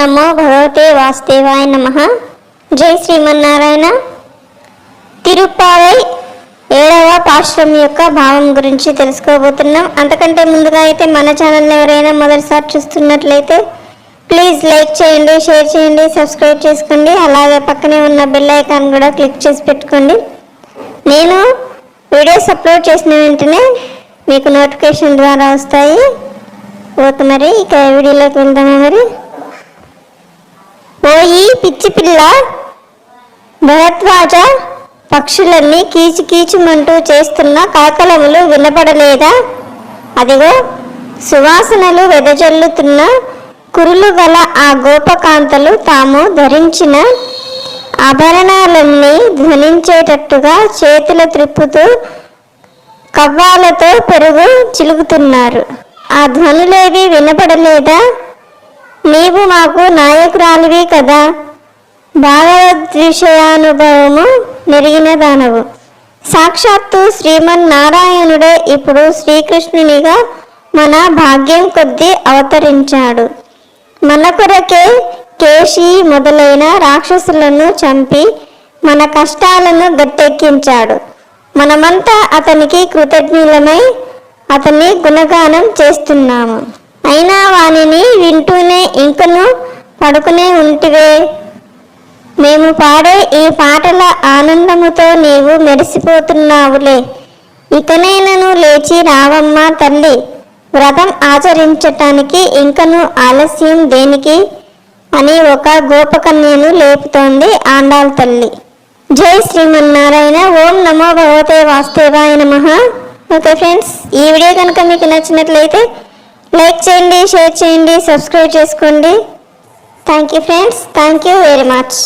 నమో భగవతే వాసుదేవాయ నమ. జై శ్రీమన్నారాయణ. తిరుప్పావై ఏడవ పాశ్రం యొక్క భావం గురించి తెలుసుకోబోతున్నాం. అంతకంటే ముందుగా అయితే మన ఛానల్ని ఎవరైనా మొదటిసారి చూస్తున్నట్లయితే ప్లీజ్ లైక్ చేయండి షేర్ చేయండి సబ్స్క్రైబ్ చేసుకోండి. అలాగే పక్కనే ఉన్న బెల్ ఐకాన్ కూడా క్లిక్ చేసి పెట్టుకోండి. నేను వీడియోస్ అప్లోడ్ చేసిన వెంటనే మీకు నోటిఫికేషన్ ద్వారా వస్తాయి. ఓకే మరి ఇక వీడియోలోకి వెళ్దామా మరి? పిచ్చి పిల్ల. భరద్వాజ పక్షులన్నీ కీచు కీచుమంటూ చేస్తున్న కాకలములు వినపడలేదా అదిగో సువాసనలు వెదజల్లుతున్న కురులు గల ఆ గోపకాంతలు తాము ధరించిన ఆభరణాలన్నీ ధ్వనించేటట్టుగా చేతులు త్రిప్పుతూ కవ్వాలతో పెరుగు చిలుగుతున్నారు ఆ ధ్వనులేవి వినపడలేదా నీవు మాకు నాయకురాలివి కదా. భాగవద్ విషయానుభవము నెరిగిన దానవు. సాక్షాత్తు శ్రీమన్నారాయణుడే ఇప్పుడు శ్రీకృష్ణునిగా మన భాగ్యం కొద్దీ అవతరించాడు. మన కొరకే కేశి మొదలైన రాక్షసులను చంపి మన కష్టాలను గట్టెక్కించాడు. మనమంతా అతనికి కృతజ్ఞులమై అతన్ని గుణగానం చేస్తున్నాము. అయినా వానిని వింటూ ఇంకను పడుకునే ఉంటివే. మేము పాడే ఈ పాటల ఆనందముతో నీవు మెరిసిపోతున్నావులే. ఇకనైనను లేచి రావమ్మా తల్లి వ్రతం ఆచరించటానికి ఇంకను ఆలస్యం దేనికి? అని ఒక గోపకన్యను లేపుతోంది ఆండాల్ తల్లి. జై శ్రీమన్నారాయణ ఓం నమో భగవతే వాస్తేవాయ నమ. ఓకే ఫ్రెండ్స్ ఈ వీడియో కనుక మీకు నచ్చినట్లయితే లైక్ చేయండి షేర్ చేయండి సబ్స్క్రైబ్ చేసుకోండి. Thank you friends thank you very much